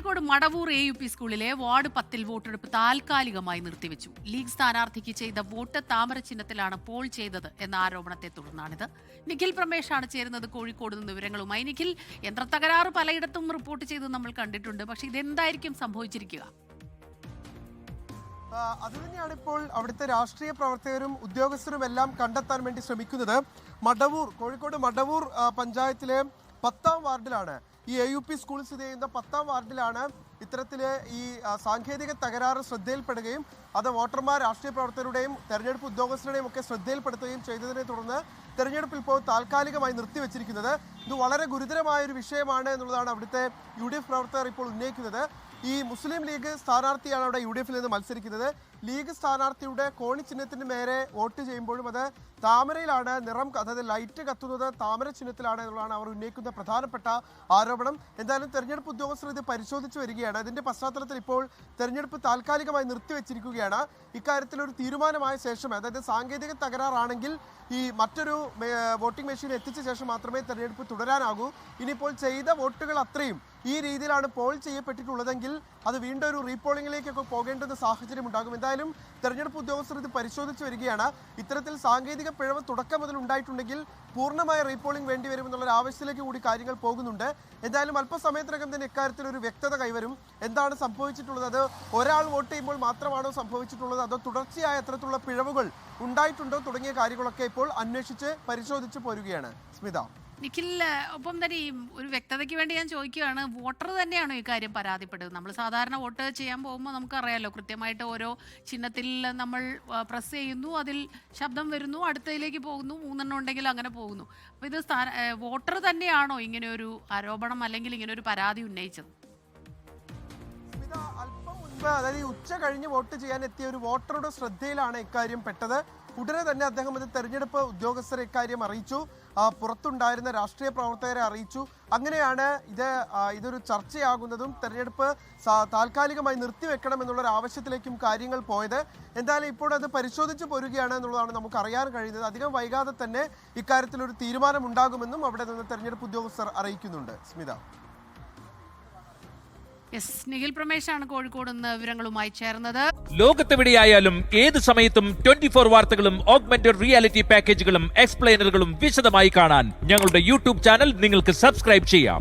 Kozhikode Madavoor A U P സ്കൂളിലെ ward പത്തിൽ വോട്ടെടുപ്പ് താൽക്കാലികമായി നിർത്തിവെച്ചു. ലീഗ് സ്ഥാനാർത്ഥിക്ക് ചെയ്ത വോട്ട് താമര ചിഹ്നത്തിലാണ് പോൾ ചെയ്തത് എന്ന ആരോപണത്തെ തുടർന്നാണിത്. നിഖിൽ പ്രമേഷാണ് ചേരുന്നത് കോഴിക്കോട് നിന്ന് വിവരങ്ങളുമായി. നിഖിൽ യന്ത്രത്തകരാറ് പലയിടത്തും റിപ്പോർട്ട് ചെയ്ത് നമ്മൾ കണ്ടിട്ടുണ്ട്. പക്ഷെ ഇതെന്തായിരിക്കും സംഭവിച്ചിരിക്കുക? അത് അതുതന്നെയാണ് ഇപ്പോൾ അവിടുത്തെ രാഷ്ട്രീയ പ്രവർത്തകരും ഉദ്യോഗസ്ഥരും എല്ലാം കണ്ടെത്താൻ വേണ്ടി ശ്രമിക്കുന്നത്. മടവൂർ കോഴിക്കോട് മടവൂർ പഞ്ചായത്തിലെ പത്താം വാർഡിലാണ്. ഈ എ യു പി സ്കൂൾ സ്ഥിതി ചെയ്യുന്ന പത്താം വാർഡിലാണ് ഇത്തരത്തിൽ ഈ സാങ്കേതിക തകരാറ് ശ്രദ്ധയിൽപ്പെടുകയും അത് വോട്ടർമാർ രാഷ്ട്രീയ പ്രവർത്തകരുടെയും തെരഞ്ഞെടുപ്പ് ഉദ്യോഗസ്ഥരുടെയും ഒക്കെ ശ്രദ്ധയിൽപ്പെടുത്തുകയും ചെയ്തതിനെ തുടർന്ന് തെരഞ്ഞെടുപ്പ് ഇപ്പോൾ താൽക്കാലികമായി നിർത്തിവെച്ചിരിക്കുന്നത്. ഇത് വളരെ ഗുരുതരമായ ഒരു വിഷയമാണ് എന്നുള്ളതാണ് അവിടുത്തെ യു പ്രവർത്തകർ ഇപ്പോൾ ഉന്നയിക്കുന്നത്. ഈ മുസ്ലിം ലീഗ് സ്ഥാനാർത്ഥിയാണ് അവിടെ യു ഡി എഫിൽ നിന്ന് മത്സരിക്കുന്നത്. ലീഗ് സ്ഥാനാർത്ഥിയുടെ കോണി ചിഹ്നത്തിന് നേരെ വോട്ട് ചെയ്യുമ്പോഴും അത് താമരയിലാണ് നിറം അതായത് ലൈറ്റ് കത്തുന്നത് താമര ചിഹ്നത്തിലാണ് എന്നുള്ളതാണ് അവർ ഉന്നയിക്കുന്ന പ്രധാനപ്പെട്ട ആരോപണം. എന്തായാലും തെരഞ്ഞെടുപ്പ് ഉദ്യോഗസ്ഥർ ഇത് പരിശോധിച്ചു വരികയാണ്. അതിന്റെ പശ്ചാത്തലത്തിൽ ഇപ്പോൾ തെരഞ്ഞെടുപ്പ് താൽക്കാലികമായി നിർത്തിവെച്ചിരിക്കുകയാണ്. ഇക്കാര്യത്തിൽ ഒരു തീരുമാനമായ ശേഷം അതായത് സാങ്കേതിക തകരാറാണെങ്കിൽ ഈ മറ്റൊരു വോട്ടിംഗ് മെഷീൻ എത്തിച്ച ശേഷം മാത്രമേ തെരഞ്ഞെടുപ്പ് തുടരാനാകൂ. ഇനിയിപ്പോൾ ചെയ്ത വോട്ടുകൾ അത്രയും ഈ രീതിയിലാണ് പോൾ ചെയ്യപ്പെട്ടിട്ടുള്ളതെങ്കിൽ അത് വീണ്ടും ഒരു റീപോളിംഗിലേക്കൊക്കെ പോകേണ്ടുന്ന സാഹചര്യം ഉണ്ടാകും. എന്തായാലും തെരഞ്ഞെടുപ്പ് ഉദ്യോഗസ്ഥർ ഇത് പരിശോധിച്ച് വരികയാണ്. ഇത്തരത്തിൽ സാങ്കേതിക പിഴവ് തുടക്കം മുതൽ ഉണ്ടായിട്ടുണ്ടെങ്കിൽ പൂർണമായ റീപോളിംഗ് വേണ്ടി വരുമെന്നുള്ള ആവശ്യത്തിലേക്ക് കൂടി കാര്യങ്ങൾ പോകുന്നുണ്ട്. എന്തായാലും അല്പസമയത്തിനകം തന്നെ ഇക്കാര്യത്തിൽ ഒരു വ്യക്തത കൈവരും. എന്താണ് സംഭവിച്ചിട്ടുള്ളത്? അത് ഒരാൾ വോട്ട് ചെയ്യുമ്പോൾ മാത്രമാണോ സംഭവിച്ചിട്ടുള്ളത്? അതോ തുടർച്ചയായ അത്തരത്തിലുള്ള പിഴവുകൾ ഉണ്ടായിട്ടുണ്ടോ തുടങ്ങിയ കാര്യങ്ങളൊക്കെ ഇപ്പോൾ അന്വേഷിച്ച് പരിശോധിച്ച് പോരുകയാണ്. സ്മിത. നിഖിൽ ഒപ്പം തന്നെ ഈ ഒരു വ്യക്തതയ്ക്ക് വേണ്ടി ഞാൻ ചോദിക്കുകയാണ് വോട്ടർ തന്നെയാണോ ഈ കാര്യം പരാതിപ്പെടുന്നത്? നമ്മൾ സാധാരണ വോട്ട് ചെയ്യാൻ പോകുമ്പോൾ നമുക്കറിയാലോ കൃത്യമായിട്ട് ഓരോ ചിഹ്നത്തിൽ നമ്മൾ പ്രസ് ചെയ്യുന്നു അതിൽ ശബ്ദം വരുന്നു അടുത്തതിലേക്ക് പോകുന്നു മൂന്നെണ്ണം ഉണ്ടെങ്കിൽ അങ്ങനെ പോകുന്നു. അപ്പോൾ ഇത് വോട്ടർ തന്നെയാണോ ഇങ്ങനെ ഒരു ആരോപണം അല്ലെങ്കിൽ ഇങ്ങനെ ഒരു പരാതി ഉന്നയിച്ചത്? അല്പം അതായത് ഈ ഉച്ച കഴിഞ്ഞ് വോട്ട് ചെയ്യാൻ എത്തിയ ഒരു വോട്ടറുടെ ശ്രദ്ധയിലാണ് ഇക്കാര്യം പെട്ടത്. ഉടനെ തന്നെ അദ്ദേഹം ഇത് തെരഞ്ഞെടുപ്പ് ഉദ്യോഗസ്ഥരെ ഇക്കാര്യം അറിയിച്ചു. പുറത്തുണ്ടായിരുന്ന രാഷ്ട്രീയ പ്രവർത്തകരെ അറിയിച്ചു. അങ്ങനെയാണ് ഇത് ഇതൊരു ചർച്ചയാകുന്നതും തെരഞ്ഞെടുപ്പ് താൽക്കാലികമായി നിർത്തിവെക്കണം എന്നുള്ള ഒരു ആവശ്യത്തിലേക്കും കാര്യങ്ങൾ പോയത്. എന്തായാലും ഇപ്പോൾ അത് പരിശോധിച്ച് പോരുകയാണ് എന്നുള്ളതാണ് നമുക്ക് അറിയാൻ കഴിയുന്നത്. അധികം വൈകാതെ തന്നെ ഇക്കാര്യത്തിൽ ഒരു തീരുമാനമുണ്ടാകുമെന്നും അവിടെ നിന്ന് തെരഞ്ഞെടുപ്പ് ഉദ്യോഗസ്ഥർ അറിയിക്കുന്നുണ്ട്. സ്മിത. നിഖിൽ പ്രമേശാണ് കോഴിക്കോട് നിന്ന് വിവരങ്ങളുമായി ചേർന്നത്. ലോകത്തെവിടെയായാലും ഏത് സമയത്തും ട്വന്റി ഫോർ വാർത്തകളും ഓഗ്മെന്റഡ് റിയാലിറ്റി പാക്കേജുകളും എക്സ്പ്ലെയിനറുകളും വിശദമായി കാണാൻ ഞങ്ങളുടെ യൂട്യൂബ് ചാനൽ നിങ്ങൾക്ക് സബ്സ്ക്രൈബ് ചെയ്യാം.